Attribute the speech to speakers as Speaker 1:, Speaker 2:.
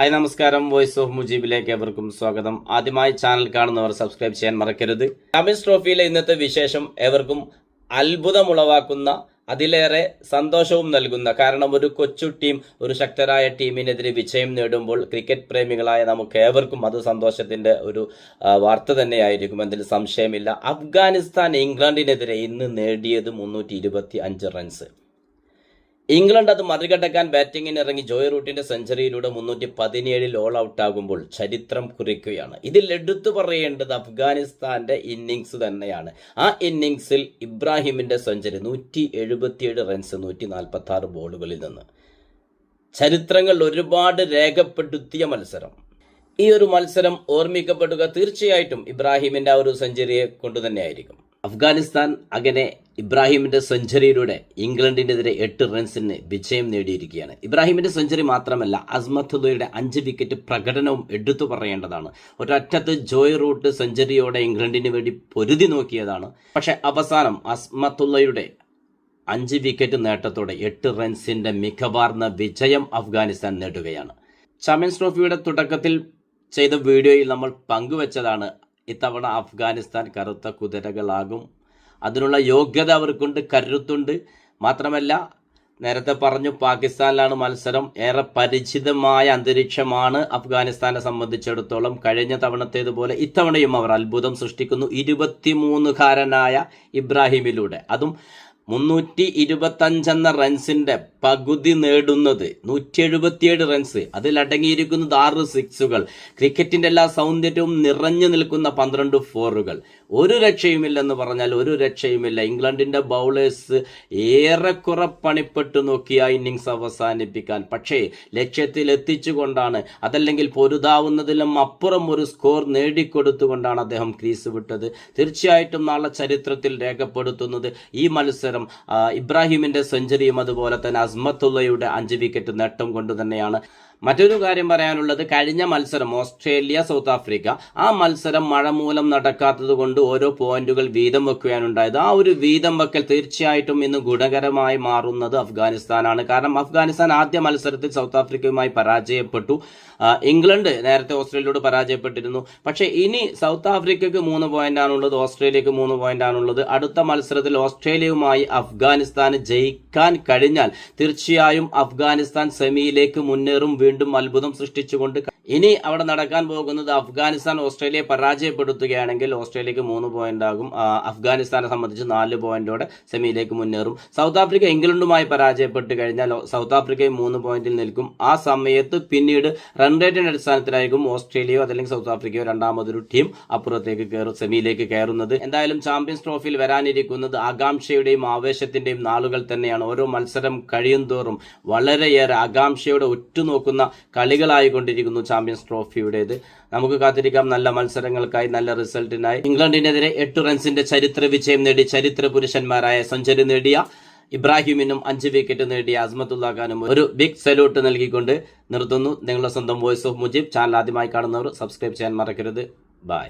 Speaker 1: Hi നമസ്കാരം. Voice of മുജീബിലേക്ക് എവർക്കും സ്വാഗതം. ആദ്യമായി ചാനൽ കാണുന്നവർ സബ്സ്ക്രൈബ് ചെയ്യാൻ മറക്കരുത്. ചാമ്പ്യൻസ് ട്രോഫിയിലെ ഇന്നത്തെ വിശേഷം എവർക്കും അത്ഭുതമുളവാക്കുന്ന അതിലേറെ സന്തോഷവും നൽകുന്ന കാരണം ഒരു കൊച്ചു ടീം ഒരു ശക്തരായ ടീമിനെതിരെ വിജയം നേടുമ്പോൾ ക്രിക്കറ്റ് പ്രേമികളായ നമുക്ക് ഏവർക്കും അത് സന്തോഷത്തിന്റെ ഒരു വാർത്ത തന്നെയായിരിക്കും. എന്നതിൽ സംശയമില്ല. അഫ്ഗാനിസ്ഥാൻ ഇംഗ്ലണ്ടിനെതിരെ ഇന്ന് നേടിയത് മുന്നൂറ്റി റൺസ് ഇംഗ്ലണ്ട് അത് മറികടക്കാൻ ബാറ്റിംഗിന് ഇറങ്ങി ജോയ് റൂട്ടിന്റെ സെഞ്ചുറിയിലൂടെ മുന്നൂറ്റി പതിനേഴിൽ ഓൾ ഔട്ട് ആകുമ്പോൾ ചരിത്രം കുറിക്കുകയാണ്. ഇതിൽ എടുത്തു പറയേണ്ടത് അഫ്ഗാനിസ്ഥാന്റെ ഇന്നിങ്സ് തന്നെയാണ്. ആ ഇന്നിങ്സിൽ ഇബ്രാഹിമിന്റെ സെഞ്ചുറി നൂറ്റി എഴുപത്തിയേഴ് റൺസ് നൂറ്റി നാൽപ്പത്തി ആറ് ബോളുകളിൽ നിന്ന്. ചരിത്രങ്ങൾ ഒരുപാട് രേഖപ്പെടുത്തിയ മത്സരം. ഈ ഒരു മത്സരം ഓർമ്മിക്കപ്പെടുക തീർച്ചയായിട്ടും ഇബ്രാഹിമിന്റെ ആ ഒരു സെഞ്ചുറിയെ കൊണ്ട് തന്നെയായിരിക്കും അഫ്ഗാനിസ്ഥാൻ അങ്ങനെ ഇബ്രാഹിമിന്റെ സെഞ്ചുറിയിലൂടെ ഇംഗ്ലണ്ടിനെതിരെ എട്ട് റൺസിന് വിജയം നേടിയിരിക്കുകയാണ്. ഇബ്രാഹിമിന്റെ സെഞ്ചുറി മാത്രമല്ല അസ്മത്തുള്ളയുടെ അഞ്ച് വിക്കറ്റ് പ്രകടനവും എടുത്തു പറയേണ്ടതാണ്. ഒരറ്റത്ത് ജോയ് റൂട്ട് സെഞ്ചുറിയോടെ ഇംഗ്ലണ്ടിന് വേണ്ടി പൊരുതി നോക്കിയതാണ്. പക്ഷെ അവസാനം അസ്മത്തുള്ളയുടെ അഞ്ച് വിക്കറ്റ് നേട്ടത്തോടെ എട്ട് റൺസിന്റെ മികവാർന്ന വിജയം അഫ്ഗാനിസ്ഥാൻ നേടുകയാണ്. ചാമ്പ്യൻസ് ട്രോഫിയുടെ തുടക്കത്തിൽ ചെയ്ത വീഡിയോയിൽ നമ്മൾ പങ്കുവച്ചതാണ് ഇത്തവണ അഫ്ഗാനിസ്ഥാൻ കറുത്ത കുതിരകളാകും. അതിനുള്ള യോഗ്യത അവർക്കുണ്ട് കരുത്തുണ്ട്. മാത്രമല്ല നേരത്തെ പറഞ്ഞു പാകിസ്ഥാനിലാണ് മത്സരം. ഏറെ പരിചിതമായ അന്തരീക്ഷമാണ് അഫ്ഗാനിസ്ഥാനെ സംബന്ധിച്ചിടത്തോളം. കഴിഞ്ഞ തവണത്തേതുപോലെ ഇത്തവണയും അവർ അത്ഭുതം സൃഷ്ടിക്കുന്നു. ഇരുപത്തിമൂന്നുകാരനായ ഇബ്രാഹിമിലൂടെ. അതും മുന്നൂറ്റി ഇരുപത്തഞ്ചെന്ന റൺസിന്റെ പകുതി നേടുന്നത് നൂറ്റി എഴുപത്തിയേഴ് റൺസ് അതിലടങ്ങിയിരിക്കുന്നത് ആറ് സിക്സുകൾ. ക്രിക്കറ്റിന്റെ എല്ലാ സൗന്ദര്യവും നിറഞ്ഞു നിൽക്കുന്ന പന്ത്രണ്ട് ഫോറുകൾ. ഒരു രക്ഷയുമില്ലെന്ന് പറഞ്ഞാൽ ഒരു രക്ഷയുമില്ല. ഇംഗ്ലണ്ടിന്റെ ബൗളേഴ്സ് ഏറെക്കുറെ പണിപ്പെട്ടു നോക്കി ആ ഇന്നിങ്സ് അവസാനിപ്പിക്കാൻ. പക്ഷേ ലക്ഷ്യത്തിൽ എത്തിച്ചുകൊണ്ടാണ് അതല്ലെങ്കിൽ പൊരുതാവുന്നതിലും അപ്പുറം ഒരു സ്കോർ നേടിക്കൊടുത്തുകൊണ്ടാണ് അദ്ദേഹം ക്രീസ് വിട്ടത്. തീർച്ചയായിട്ടും നാളെ ചരിത്രത്തിൽ രേഖപ്പെടുത്തുന്നത് ഈ മത്സരം ആ, ഇബ്രാഹിമിന്റെ സെഞ്ചുറിയും അതുപോലെ തന്നെ അസ്മത്തുള്ളയുടെ അഞ്ച് വിക്കറ്റ് നേട്ടം കൊണ്ട് തന്നെയാണ് മറ്റൊരു കാര്യം പറയാനുള്ളത് കഴിഞ്ഞ മത്സരം ഓസ്ട്രേലിയ സൗത്ത് ആഫ്രിക്ക ആ മത്സരം മഴ മൂലം നടക്കാത്തത് കൊണ്ട് ഓരോ പോയിന്റുകൾ വീതം വെക്കുകയാണുണ്ടായത് ആ ഒരു വീതം വെക്കൽ തീർച്ചയായിട്ടും ഇന്ന് ഗുണകരമായി മാറുന്നത് അഫ്ഗാനിസ്ഥാനാണ്. കാരണം അഫ്ഗാനിസ്ഥാൻ ആദ്യ മത്സരത്തിൽ സൗത്ത് ആഫ്രിക്കയുമായി പരാജയപ്പെട്ടു. ഇംഗ്ലണ്ട് നേരത്തെ ഓസ്ട്രേലിയയോട് പരാജയപ്പെട്ടിരുന്നു. പക്ഷേ ഇനി സൗത്ത് ആഫ്രിക്കയ്ക്ക് മൂന്ന് പോയിന്റ് ആണുള്ളത് ഓസ്ട്രേലിയക്ക് മൂന്ന് പോയിന്റ് ആണുള്ളത് അടുത്ത മത്സരത്തിൽ ഓസ്ട്രേലിയയുമായി അഫ്ഗാനിസ്ഥാന് ജയിക്കാൻ കഴിഞ്ഞാൽ തീർച്ചയായും അഫ്ഗാനിസ്ഥാൻ സെമിയിലേക്ക് മുന്നേറും വീണ്ടും അത്ഭുതം സൃഷ്ടിച്ചുകൊണ്ട് ഇനി അവിടെ നടക്കാൻ പോകുന്നത് അഫ്ഗാനിസ്ഥാൻ ഓസ്ട്രേലിയയെ പരാജയപ്പെടുത്തുകയാണെങ്കിൽ ഓസ്ട്രേലിയക്ക് മൂന്ന് പോയിന്റ് ആകും. അഫ്ഗാനിസ്ഥാനെ സംബന്ധിച്ച് നാല് പോയിന്റോടെ സെമിയിലേക്ക് മുന്നേറും. സൗത്ത് ആഫ്രിക്ക ഇംഗ്ലണ്ടുമായി പരാജയപ്പെട്ട് കഴിഞ്ഞാൽ സൗത്ത് ആഫ്രിക്കയും മൂന്ന് പോയിന്റിൽ നിൽക്കും. ആ സമയത്ത് പിന്നീട് റൺ റേറ്റിന്റെ അടിസ്ഥാനത്തിലായിരിക്കും ഓസ്ട്രേലിയയോ അതല്ലെങ്കിൽ സൗത്ത് ആഫ്രിക്കയോ രണ്ടാമതൊരു ടീം അപ്പുറത്തേക്ക് കയറും സെമിയിലേക്ക് കയറുന്നത്. എന്തായാലും ചാമ്പ്യൻസ് ട്രോഫിയിൽ വരാനിരിക്കുന്നത് ആകാംക്ഷയുടെയും ആവേശത്തിന്റെയും നാളുകൾ തന്നെയാണ്. ഓരോ മത്സരം കഴിയും തോറും വളരെയേറെ ആകാംക്ഷയോടെ ഉറ്റുനോക്കുന്ന കളികളായിക്കൊണ്ടിരിക്കുന്നു ചാമ്പ്യൻസ് ട്രോഫിയുടേത്. നമുക്ക് കാത്തിരിക്കാം. നല്ല മത്സരങ്ങൾക്കായി നല്ല റിസൾട്ടിനായി. ഇംഗ്ലണ്ടിനെതിരെ എട്ട് റൺസിന്റെ ചരിത്ര വിജയം നേടി ചരിത്ര പുരുഷന്മാരായ സെഞ്ചുറി നേടിയ ഇബ്രാഹിമിനും അഞ്ച് വിക്കറ്റ് നേടിയ അസ്മത്തുള്ള ഖാനും ഒരു ബിഗ് സല്യൂട്ട് നൽകിക്കൊണ്ട് നിർത്തുന്നു. നിങ്ങളുടെ സ്വന്തം വോയിസ് ഓഫ് മുജീബ്. ചാനൽ ആദ്യമായി കാണുന്നവർ സബ്സ്ക്രൈബ് ചെയ്യാൻ മറക്കരുത്. ബൈ